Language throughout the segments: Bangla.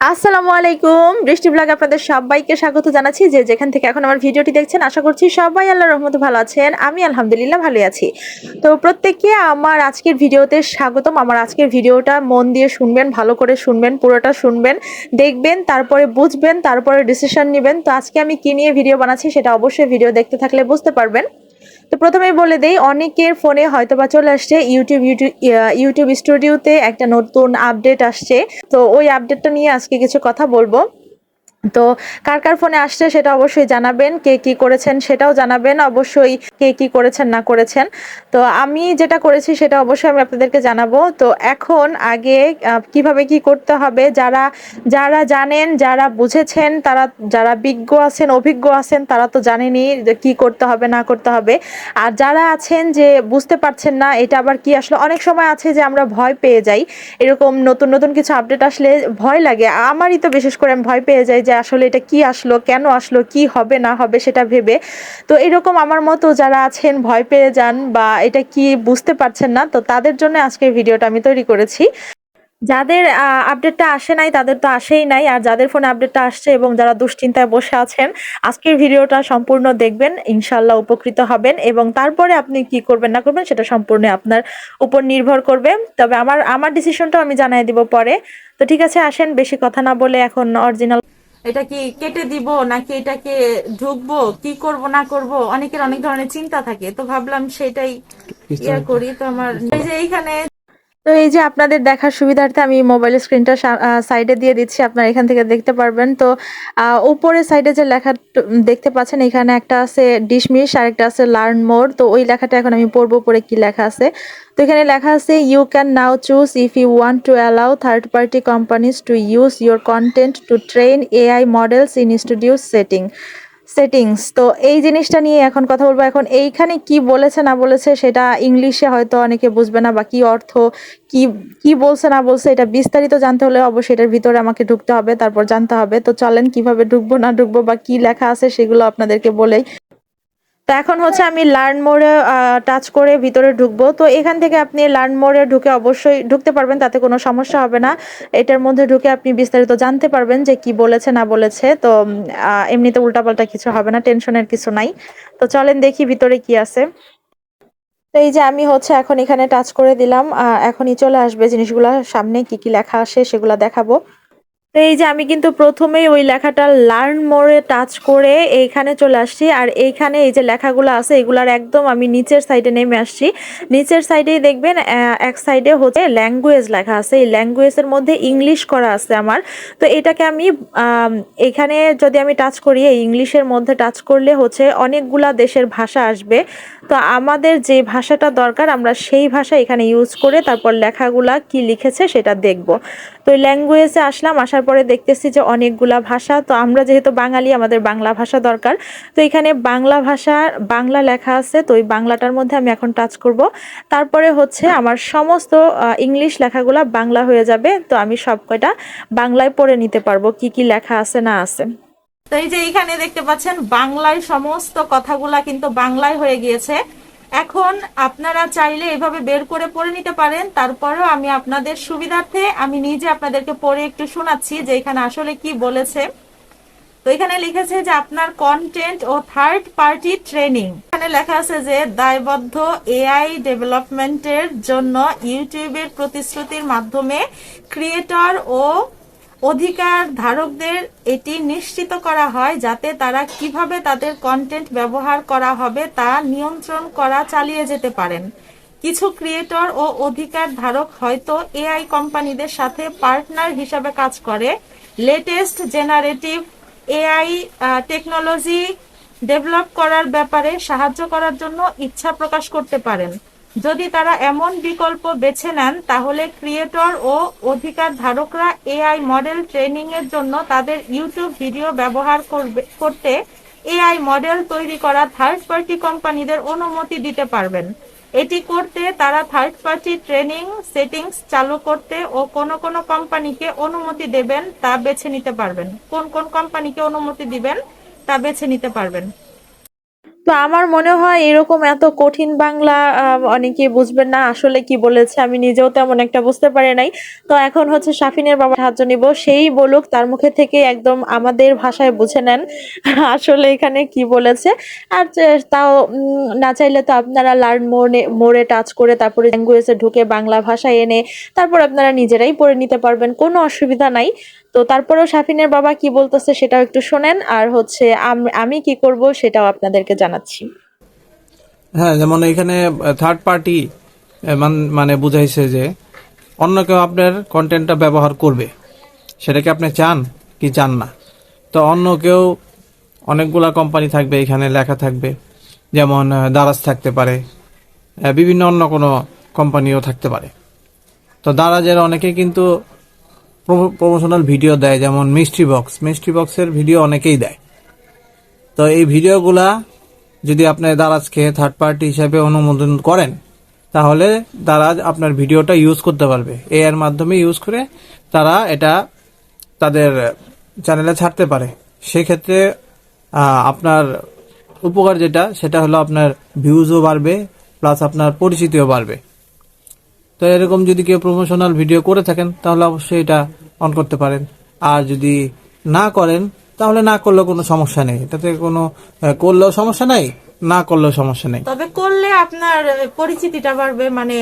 আসসালামু আলাইকুম। বৃষ্টি ব্লগ আপনাদের সবাইকে স্বাগত জানাচ্ছি। যে যেখান থেকে এখন আমার ভিডিওটি দেখছেন, আশা করছি সবাই আল্লাহ রহমতে ভালো আছেন। আমি আলহামদুলিল্লাহ ভালো আছি। তো প্রত্যেককে আমার আজকের ভিডিওতে স্বাগতম। আমার আজকের ভিডিওটা মন দিয়ে শুনবেন, ভালো করে শুনবেন, পুরোটা শুনবেন, দেখবেন, তারপরে বুঝবেন, তারপরে ডিসিশন নেবেন। তো আজকে আমি কি নিয়ে ভিডিও বানাচ্ছি সেটা অবশ্যই ভিডিও দেখতে থাকলে বুঝতে পারবেন। তো প্রথমে বলে দেই, অনেকের ফোনে হয়তো বা চলে আসছে ইউটিউব ইউটিউব ইউটিউব স্টুডিওতে একটা নতুন আপডেট আসছে। তো ওই আপডেটটা নিয়ে আজকে কিছু কথা বলব। তো কার কার ফোনে আসছে সেটা অবশ্যই জানাবেন, কে কি করেছেন সেটাও জানাবেন, অবশ্যই কে কি করেছেন, না করেছেন। তো আমি যেটা করেছি সেটা অবশ্যই আমি আপনাদেরকে জানাব। তো এখন আগে কীভাবে কি করতে হবে, যারা যারা জানেন, যারা বুঝেছেন, তারা, যারা বিজ্ঞ আছেন, অভিজ্ঞ আছেন, তারা তো জানেনই যে কি করতে হবে, না করতে হবে। আর যারা আছেন যে বুঝতে পারছেন না, এটা আবার কি, আসলে অনেক সময় আছে যে আমরা ভয় পেয়ে যাই। এরকম নতুন নতুন কিছু আপডেট আসলে ভয় লাগে। আমারই তো বিশেষ করে আমি ভয় পেয়ে যাই যে আসলে এটা কি আসলো, কেন আসলো, কি হবে, না হবে সেটা ভেবে। তো এরকম আমার মতো যারা আছেন, ভয় পেয়ে যান বা এটা কি বুঝতে পারছেন না, তো তাদের জন্য আজকের ভিডিওটা আমি তৈরি করেছি। যাদের আপডেটটা আসে নাই, তাদের তো আসেই নাই। আর যাদের ফোনে আপডেটটা আসছে এবং যারা দুশ্চিন্তায় বসে আছেন, আজকের ভিডিওটা সম্পূর্ণ দেখবেন ইনশাল্লাহ উপকৃত হবেন এবং তারপরে আপনি কি করবেন, না করবেন সেটা সম্পূর্ণ আপনার উপর নির্ভর করবে। তবে আমার আমার ডিসিশনটাও আমি জানাই দিব পরে। তো ঠিক আছে, আসেন, বেশি কথা না বলে এখন অরিজিনাল এটা কি কেটে দিব নাকি এটাকে ঢুকবো কি করব না করব? অনেকের অনেক ধরনের চিন্তা থাকে। তো ভাবলাম সেটাই ইয়ে করি তো আমার এই যে এইখানে তো এই যে আপনাদের দেখার সুবিধার্থে আমি মোবাইল স্ক্রিনটা সাইডে দিয়ে দিচ্ছি, আপনারা এখান থেকে দেখতে পারবেন। তো উপরে সাইডে যে লেখা দেখতে পাচ্ছেন, এখানে একটা আছে ডিসমিস আর একটা আছে লার্ন মোর তো ওই লেখাটা এখন আমি পড়ব পরে কি লেখা আছে। তো এখানে লেখা আছে you can now choose if you want to allow third party companies to use your content to train AI models in studio setting settings তো এই জিনিসটা নিয়ে এখন কথা বলব। এখন এইখানে কি বলেছে, না বলেছে, সেটা ইংলিশে হয়তো অনেকে বুঝবে না বা কি অর্থ, কি কি বলছে, না বলছে, এটা বিস্তারিত জানতে হলে অবশ্যই এটার ভিতরে আমাকে ঢুকতে হবে, তারপর জানতে হবে। তো চলেন কীভাবে ঢুকবো, না ঢুকবো বা কি লেখা আছে সেগুলো আপনাদেরকে বলেই। তো এখন হচ্ছে আমি লার্ন মোড়ে টাচ করে ভিতরে ঢুকবো। তো এখান থেকে আপনি লার্ন মোড়ে ঢুকে অবশ্যই ঢুকতে পারবেন, তাতে কোনো সমস্যা হবে না। এটার মধ্যে ঢুকে আপনি বিস্তারিত জানতে পারবেন যে কি বলেছে, না বলেছে। তো এমনিতে উল্টাপাল্টা কিছু হবে না, টেনশনের কিছু নাই। তো চলেন দেখি ভিতরে কি আছে। তো এই যে আমি হচ্ছে এখন এখানে টাচ করে দিলাম। এখনই চলে আসবে জিনিসগুলো। সামনে কি কি লেখা আসে সেগুলা দেখাবো। তো এই যে আমি কিন্তু প্রথমেই ওই লেখাটা লার্ন মোরে টাচ করে এইখানে চলে আসছি। আর এইখানে এই যে লেখাগুলো আছে, এগুলার একদম আমি নিচের সাইডে নেমে আসছি। নিচের সাইডেই দেখবেন এক সাইডে হচ্ছে ল্যাঙ্গুয়েজ লেখা আছে। এই ল্যাঙ্গুয়েজের মধ্যে ইংলিশ করা আছে আমার। তো এটাকে আমি এখানে যদি আমি টাচ করি, এই ইংলিশের মধ্যে টাচ করলে হচ্ছে অনেকগুলা দেশের ভাষা আসবে। তো আমাদের যে ভাষাটা দরকার, আমরা সেই ভাষা এখানে ইউজ করে তারপর লেখাগুলা কি লিখেছে সেটা দেখব। তো ল্যাঙ্গুয়েজে আসলাম, আসার পরে দেখতেছি যে অনেকগুলা ভাষা, তো আমরা যেহেতু বাঙালি, আমাদের বাংলা ভাষা দরকার। তো এখানে বাংলা ভাষা, বাংলা লেখা আছে, তো ওই বাংলাটার মধ্যে আমি এখন টাচ করব। তারপরে হচ্ছে আমার সমস্ত ইংলিশ লেখাগুলা বাংলা হয়ে যাবে, তো আমি সব কয়টা বাংলায় পড়ে নিতে পারব, কি কি লেখা আছে, না আছে। তো এই যে এখানে দেখতে পাচ্ছেন, বাংলায় সমস্ত কথাগুলা কিন্তু বাংলায় হয়ে গিয়েছে। এখন আপনারা চাইলে এভাবে বের করে পড়ে নিতে পারেন, তারপরেও আমি আপনাদের সুবিধার্থে আমি নিজে আপনাদেরকে পড়ে একটু শোনাচ্ছি যে এখানে আসলে কি বলেছে। তো এখানে লিখেছে যে আপনার কন্টেন্ট ও থার্ড পার্টি ট্রেনিং এখানে লেখা আছে যে দায়বদ্ধ এআই ডেভেলপমেন্টের জন্য ইউটিউবের প্রতিশ্রুতির মাধ্যমে ক্রিয়েটর ও অধিকার ধারকদের এটি নিশ্চিত করা হয় যাতে তারা কীভাবে তাদের কন্টেন্ট ব্যবহার করা হবে তা নিয়ন্ত্রণ করা চালিয়ে যেতে পারেন। কিছু ক্রিয়েটর ও অধিকার ধারক হয়তো এআই কোম্পানিদের সাথে পার্টনার হিসাবে কাজ করে। Latest generative AI technology develop করার ব্যাপারে সাহায্য করার জন্য ইচ্ছা প্রকাশ করতে পারেন। যদি তারা এমন বিকল্প বেছে নেন, তাহলে ক্রিয়েটর ও অধিকার ধারকরা এআই মডেল ট্রেনিং এর জন্য তাদের ইউটিউব ভিডিও ব্যবহার করবে, করতে এআই মডেল তৈরি করা থার্ড পার্টি কোম্পানিদের অনুমতি দিতে পারবেন। এটি করতে তারা থার্ড পার্টি ট্রেনিং সেটিংস চালু করতে ও কোন কোন কোম্পানিকে অনুমতি দেবেন তা বেছে নিতে পারবেন। কোন কোন কোম্পানিকে অনুমতি দিবেন তা বেছে নিতে পারবেন। তো আমার মনে হয় এরকম এত কঠিন বাংলা আহ, অনেকেই বুঝবেন না আসলে কি বলেছে আমি নিজেও তেমন একটা বুঝতে পারি নাই। তো এখন হচ্ছে সাফিনের বাবার সাহায্য নিব সেই বলুক তার মুখে থেকে একদম আমাদের ভাষায় বুঝে নেন আসলে এখানে কি বলেছে। আর তাও না চাইলে তো আপনারা লার্ন মোড়ে মোড়ে টাচ করে তারপরে ল্যাঙ্গুয়েজে ঢুকে বাংলা ভাষায় এনে তারপর আপনারা নিজেরাই পড়ে নিতে পারবেন কোনো অসুবিধা নাই। তো তারপরেও সাফিনের বাবা কি বলতেছে সেটাও একটু শোনেন, আর হচ্ছে আম- কি করব সেটাও আপনাদেরকে জানাচ্ছি। হ্যাঁ যেমন এখানে থার্ড পার্টি মানে বুঝাইছে যে অন্য কেউ আপনার কন্টেন্টটা ব্যবহার করবে। সেটা কি আপনি চান কি চান না? তো অন্য কেউ অনেকগুলা কোম্পানি থাকবে, এখানে লেখা থাকবে। যেমন দারাজ থাকতে পারে বিভিন্ন অন্য কোনো কোম্পানিও থাকতে পারে। তো দারাজের অনেকে কিন্তু প্রমোশনাল ভিডিও দেয়, যেমন মিষ্টি বক্স। মিষ্টি বক্সের ভিডিও অনেকেই দেয়। তো এই ভিডিওগুলা যদি আপনি দারাজকে থার্ড পার্টি হিসাবে অনুমোদন করেন, তাহলে দারাজ আপনার ভিডিওটা ইউজ করতে পারবে। এর মাধ্যমে ইউজ করে তারা এটা তাদের চ্যানেলে ছাড়তে পারে। সেক্ষেত্রে আপনার উপকার যেটা, সেটা হলো আপনার ভিউজও বাড়বে প্লাস আপনার পরিচিতিও বাড়বে। তো এরকম যদি কেউ প্রমোশনাল ভিডিও করে থাকেন তাহলে অবশ্যই এটা অন করতে পারেন। আর যদি না করেন তাহলে না করলেও কোনো সমস্যা নেই। এটাতে কোনো করলেও সমস্যা নেই না করলেও সমস্যা নেই। তবে করলে আপনার পরিচিতিটা বাড়বে মানে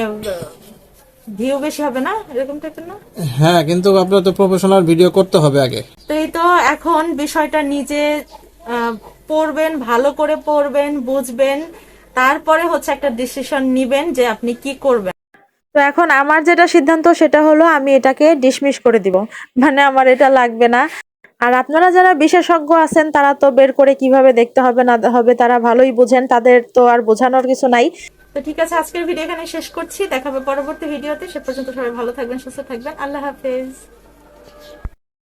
ভিউ বেশি হবে না? এরকম টাইপের না? হ্যাঁ কিন্তু আপনার তো প্রফেশনাল ভিডিও করতে হবে আগে। তো এই তো এখন বিষয়টা নিজে আহ, পড়বেন ভালো করে পড়বেন বুঝবেন তারপরে হচ্ছে একটা ডিসিশন নিবেন যে আপনি কি করবেন। তো এখন আমার যেটা সিদ্ধান্ত সেটা হলো আমি এটাকে ডিসমিস করে দিব। মানে আমার এটা লাগবে না। আর আপনারা যারা বিশেষজ্ঞ আছেন, তারা তো বের করে কীভাবে দেখতে হবে, না হবে, তারা ভালোই বুঝেন। তাদের তো আর বোঝানোর কিছু নাই। তো ঠিক আছে, আজকের ভিডিও এখানে শেষ করছি। দেখাবে পরবর্তী ভিডিওতে সে পর্যন্ত সবাই ভালো থাকবেন, সুস্থ থাকবেন। আল্লাহ হাফেজ।